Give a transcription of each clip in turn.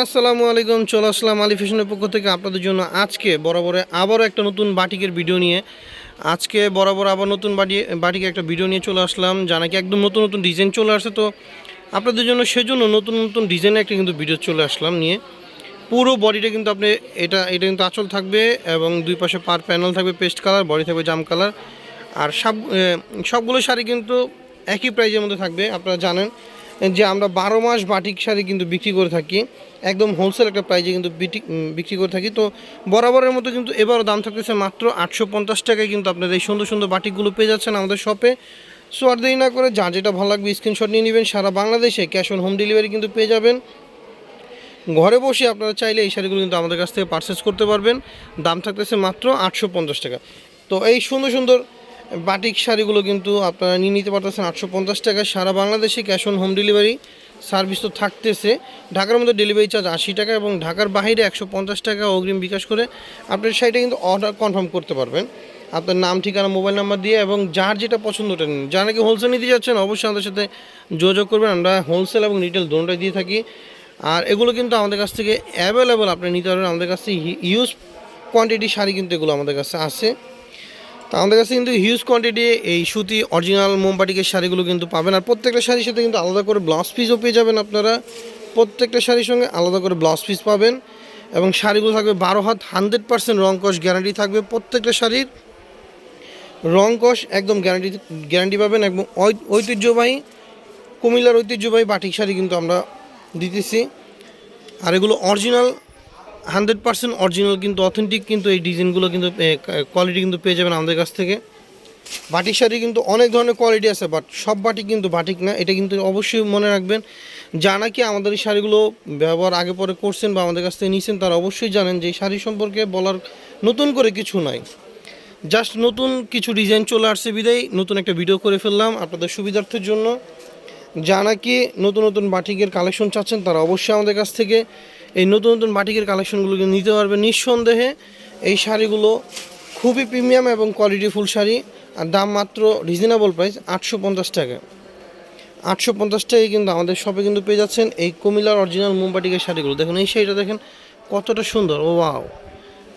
আসসালামু আলাইকুম, চলে আসলাম আলী ফ্যাশনের পক্ষ থেকে আপনাদের জন্য আজকে বরাবরে আবারও একটা নতুন বাটিকের ভিডিও নিয়ে। আজকে বরাবর আবার নতুন বাটি বাটিকে একটা ভিডিও নিয়ে চলে আসলাম, যা নাকি একদম নতুন নতুন ডিজাইন চলে আসছে। তো আপনাদের জন্য সেজন্য নতুন নতুন ডিজাইনে একটা কিন্তু ভিডিও চলে আসলাম নিয়ে। পুরো বডিটা কিন্তু আপনি এটা এটা কিন্তু আঁচল থাকবে এবং দুই পাশে পার প্যানেল থাকবে পেস্ট কালার, বডি থাকবে জাম কালার। আর সব সবগুলো শাড়ি কিন্তু একই প্রাইজের মধ্যে থাকবে, আপনারা জানেন। যে আমরা বারো মাস বাটিক শাড়ি কিন্তু বিক্রি করে থাকি, একদম হোলসেল একটা প্রাইজে কিন্তু বিক্রি করে থাকি। তো বরাবরের মতো কিন্তু এবারও দাম থাকতেছে মাত্র আটশো পঞ্চাশ টাকায় কিন্তু আপনারা এই সুন্দর সুন্দর বাটিকগুলো পেয়ে যাচ্ছেন আমাদের শপে সো আর দেরি না করে যা যেটা ভালো লাগবে স্ক্রিনশট নিয়ে নেবেন, সারা বাংলাদেশে ক্যাশ অন হোম ডেলিভারি কিন্তু পেয়ে যাবেন। ঘরে বসে আপনারা চাইলে এই শাড়িগুলো কিন্তু আমাদের কাছ থেকে পারচেস করতে পারবেন। দাম থাকতেছে মাত্র আটশো পঞ্চাশ টাকা। তো এই সুন্দর সুন্দর বাটিক শাড়িগুলো কিন্তু আপনারা নিয়ে নিতে পারতেছেন আটশো পঞ্চাশ টাকা সারা বাংলাদেশে cash on home delivery service তো থাকতেছে। ঢাকার মধ্যে ডেলিভারি চার্জ আশি টাকা এবং ঢাকার বাইরে একশো পঞ্চাশ টাকা অগ্রিম বিকাশ করে আপনার শাড়িটা কিন্তু অর্ডার কনফার্ম করতে পারবেন। আপনার নাম, ঠিকানা মোবাইল নাম্বার দিয়ে এবং যার যেটা পছন্দ ওটা নিন। যারা নাকি হোলসেল নিতে যাচ্ছেন অবশ্যই আমাদের সাথে যোগাযোগ করবেন। আমরা হোলসেল এবং রিটেল দুটোটাই দিয়ে থাকি। আর এগুলো কিন্তু আমাদের কাছ থেকে অ্যাভেলেবল আপনি নিতে পারবেন। আমাদের কাছ থেকে ইউজ কোয়ান্টিটি শাড়ি কিন্তু এগুলো আমাদের কাছে আছে। তা আমাদের কাছে কিন্তু হিউজ কোয়ান্টিটি এই সুতি অরিজিনাল মোমবাটিকের শাড়িগুলো কিন্তু পাবেন। আর প্রত্যেকটা শাড়ির সাথে কিন্তু আলাদা করে ব্লাউজ পিসও পেয়ে যাবেন আপনারা। প্রত্যেকটা শাড়ির সঙ্গে আলাদা করে ব্লাউজ পিস পাবেন। এবং শাড়িগুলো থাকবে বারো হাত হান্ড্রেড পার্সেন্ট রং কস গ্যারান্টি থাকবে প্রত্যেকটা শাড়ির। রং কস একদম গ্যারান্টি গ্যারান্টি পাবেন। একদম ঐতিহ্যবাহী, কুমিল্লার ঐতিহ্যবাহী বাটিক শাড়ি কিন্তু আমরা দিতেছি। আর এগুলো অরিজিনাল হান্ড্রেড পার্সেন্ট অরিজিনাল কিন্তু, অথেন্টিক কিন্তু এই ডিজাইনগুলো কিন্তু কোয়ালিটি কিন্তু পেয়ে যাবেন আমাদের কাছ থেকে। বাটিক শাড়ি কিন্তু অনেক ধরনের কোয়ালিটি আছে বাট সব বাটিক কিন্তু বাটিক না। এটা কিন্তু অবশ্যই মনে রাখবেন। যা নাকি আমাদের এই শাড়িগুলো ব্যবহার আগে পরে করছেন বা আমাদের কাছ থেকে নিয়েছেন তারা অবশ্যই জানেন যে এই শাড়ি সম্পর্কে বলার নতুন করে কিছু নাই। জাস্ট নতুন কিছু ডিজাইন চলে আসছে বিদায়। নতুন একটা ভিডিও করে ফেললাম আপনাদের সুবিধার্থের জন্য। যা নাকি নতুন নতুন বাটিকের কালেকশন চাচ্ছেন, তারা অবশ্যই আমাদের কাছ থেকে এই নতুন নতুন বাটিকের কালেকশনগুলোকে নিতে পারবেন। নিঃসন্দেহে এই শাড়িগুলো খুবই প্রিমিয়াম এবং কোয়ালিটি ফুল শাড়ি, আর দাম মাত্র রিজনেবল প্রাইস আটশো পঞ্চাশ টাকা। আটশো পঞ্চাশ টাকায় কিন্তু আমাদের শপে কিন্তু পেয়ে যাচ্ছেন এই কুমিল্লার অরিজিনাল মোমবাটিকের শাড়িগুলো। দেখুন, এই শাড়িটা দেখেন কতটা সুন্দর ও ওয়াও।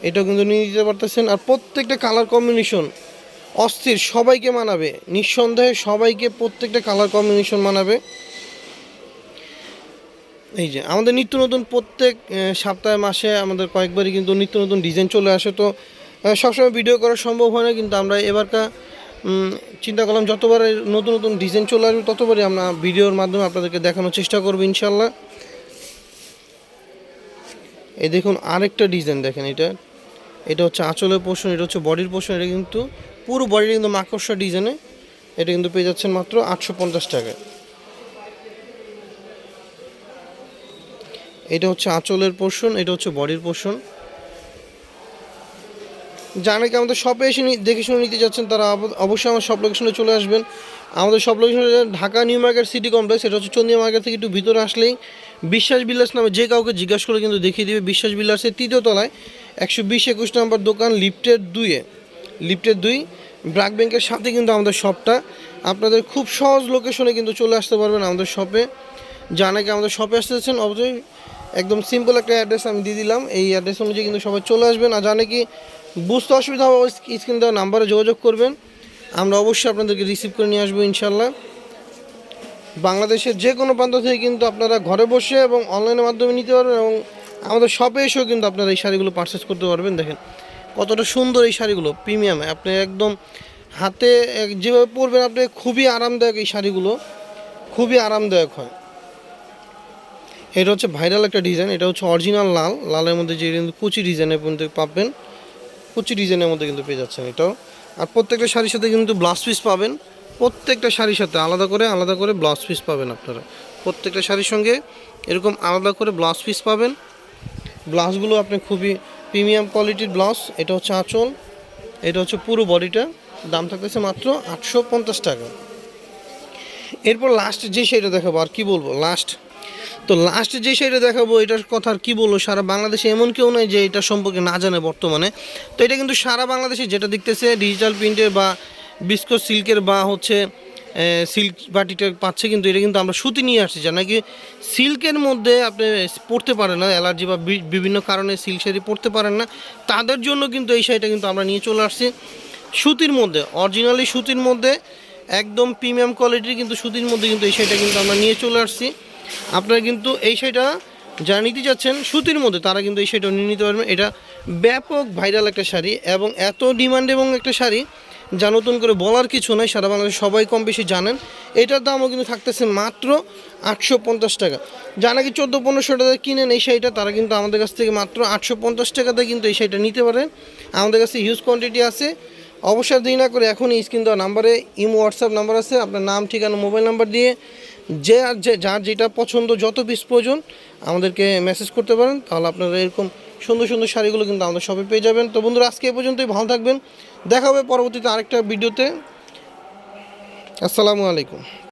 এটাও কিন্তু নিয়ে দিতে পারতেছেন। আর প্রত্যেকটা কালার কম্বিনেশন অস্থির, সবাইকে মানাবে। নিঃসন্দেহে সবাইকে প্রত্যেকটা কালার কম্বিনেশন মানাবে। এই যে, আমাদের নিত্য নতুন প্রত্যেক সপ্তাহে, মাসে আমাদের কয়েকবারই কিন্তু নিত্য নতুন ডিজাইন চলে আসে। তো সবসময় ভিডিও করা সম্ভব হয় না, কিন্তু আমরা এবারকার চিন্তা করলাম যতবার নতুন নতুন ডিজাইন চলে আসবে, ততবারই আমরা ভিডিওর মাধ্যমে আপনাদেরকে দেখানোর চেষ্টা করব ইনশাল্লাহ এই দেখুন আরেকটা ডিজাইন দেখেন এটা। এটা হচ্ছে আঁচলের পোর্শন এটা হচ্ছে বডির পোর্শন এটা কিন্তু পুরো বডিটা কিন্তু মাকড়সা ডিজাইনে এটা কিন্তু পেয়ে যাচ্ছেন মাত্র আটশো পঞ্চাশ টাকায়। এটা হচ্ছে আঁচলের পোর্শন এটা হচ্ছে বডির পোর্শন যারা কি আমাদের শপে এসে দেখে শুনে নিতে যাচ্ছেন, তারা অব- অবশ্যই আমার সব লোকেশনে চলে আসবেন। আমাদের সব লোকেশনে Dhaka new market city complex এটা হচ্ছে চন্দিয়া মার্কেট থেকে একটু ভিতরে আসলেই বিশ্বাস বিলাস নামে যে কাউকে জিজ্ঞাসা করে কিন্তু দেখিয়ে দিবে, বিশ্বাস বিলাসের তৃতীয় তলায় একশো বিশ একুশ নম্বর দোকান লিফটের দুইয়ে। লিফটের দুই ব্র্যাক ব্যাংকের সাথে কিন্তু আমাদের শপটা আপনাদের খুব সহজ লোকেশনে কিন্তু চলে আসতে পারবেন আমাদের শপে যা নাকি আমাদের শপে আসতে চাচ্ছেন, অবশ্যই একদম সিম্পল একটা অ্যাড্রেস আমি দিয়ে দিলাম। এই অ্যাড্রেস অনুযায়ী কিন্তু সবাই চলে আসবেন। আর জানে কি বুঝতে অসুবিধা হবে, স্ক্রিন দেওয়া নাম্বারে যোগাযোগ করবেন। আমরা অবশ্যই আপনাদেরকে রিসিভ করে নিয়ে আসব ইনশাল্লাহ বাংলাদেশের যে কোনো প্রান্ত থেকে কিন্তু আপনারা ঘরে বসে এবং অনলাইনের মাধ্যমে নিতে পারবেন এবং আমাদের শপে এসেও কিন্তু আপনারা এই শাড়িগুলো পারচেস করতে পারবেন। দেখেন কতটা সুন্দর এই শাড়িগুলো প্রিমিয়াম আপনি একদম হাতে যেভাবে পরবেন, আপনি খুবই আরামদায়ক এই শাড়িগুলো, খুবই আরামদায়ক হয়। এটা হচ্ছে ভাইরাল একটা ডিজাইন এটা হচ্ছে অরিজিনাল লাল। লালের মধ্যে যে কিন্তু কুচি ডিজাইনের পর্যন্ত পাবেন, কুচি ডিজাইনের মধ্যে কিন্তু পেয়ে যাচ্ছেন এটাও। আর প্রত্যেকটা শাড়ির সাথে কিন্তু ব্লাউজ পিস পাবেন, প্রত্যেকটা শাড়ির সাথে আলাদা করে আলাদা করে ব্লাউজ পিস পাবেন আপনারা। প্রত্যেকটা শাড়ির সঙ্গে এরকম আলাদা করে ব্লাউজ পিস পাবেন। ব্লাউজগুলো আপনি খুবই প্রিমিয়াম কোয়ালিটির ব্লাউজ, এটা হচ্ছে আঁচল, এটা হচ্ছে পুরো বডিটা, দাম থাকতেছে মাত্র আটশো পঞ্চাশ টাকা। এরপর লাস্ট যে শাড়িটা দেখাবো, আর কি বলব? লাস্ট তো লাস্ট যে শাড়িটা দেখাবো, এটার কথা আর কী বলব? সারা বাংলাদেশে এমন কেউ নয় যে এটা সম্পর্কে না জানে বর্তমানে। তো এটা কিন্তু সারা বাংলাদেশে যেটা দেখতেছে ডিজিটাল প্রিন্টের বা বিস্কো সিল্কের বা হচ্ছে সিল্ক বাটিটা পাচ্ছে কিন্তু এটা কিন্তু আমরা সুতি নিয়ে আসছি যা নাকি সিল্কের মধ্যে আপনি পড়তে পারেন না, অ্যালার্জি বা বিভিন্ন কারণে সিল্ক শাড়ি পড়তে পারেন না। তাদের জন্য কিন্তু এই শাড়িটা কিন্তু আমরা নিয়ে চলে আসছি সুতির মধ্যে। অরিজিনালি সুতির মধ্যে, একদম প্রিমিয়াম কোয়ালিটির কিন্তু সুতির মধ্যে কিন্তু এই শাড়িটা কিন্তু আমরা নিয়ে চলে আসছি। আপনারা কিন্তু এই শাড়িটা যারা নিতে চাচ্ছেন সুতির মধ্যে, তারা কিন্তু এই শাড়িটা নিয়ে নিতে পারবেন। এটা ব্যাপক ভাইরাল একটা শাড়ি এবং এত ডিমান্ড এবং একটা শাড়ি যা নতুন করে বলার কিছু নাই, সারা বাংলাদেশ সবাই কম বেশি জানেন। এটার দামও কিন্তু থাকতেছে মাত্র আটশো পঞ্চাশ টাকা। যা নাকি চোদ্দ পনেরোশো টাকা কিনেন এই শাড়িটা, তারা কিন্তু আমাদের কাছ থেকে মাত্র আটশো পঞ্চাশ টাকাতে কিন্তু এই শাড়িটা নিতে পারেন। আমাদের কাছে হিউজ কোয়ান্টিটি আছে। অবসর দেরি না করে এখনই স্ক্রিন দেওয়া নাম্বারে, ইমো, হোয়াটসঅ্যাপ নাম্বার আছে, আপনার নাম, ঠিকানা, মোবাইল নাম্বার দিয়ে যে আর যে, যার যেটা পছন্দ, যত পিস প্রয়োজন, আমাদেরকে মেসেজ করতে পারেন, তাহলে আপনারা এরকম সুন্দর সুন্দর শাড়িগুলো কিন্তু আমাদের শপে পেয়ে যাবেন। তো বন্ধুরা, আজকে এ পর্যন্তই, ভালো থাকবেন। দেখা হবে পরবর্তীতে আরেকটা ভিডিওতে। আসসালামু আলাইকুম।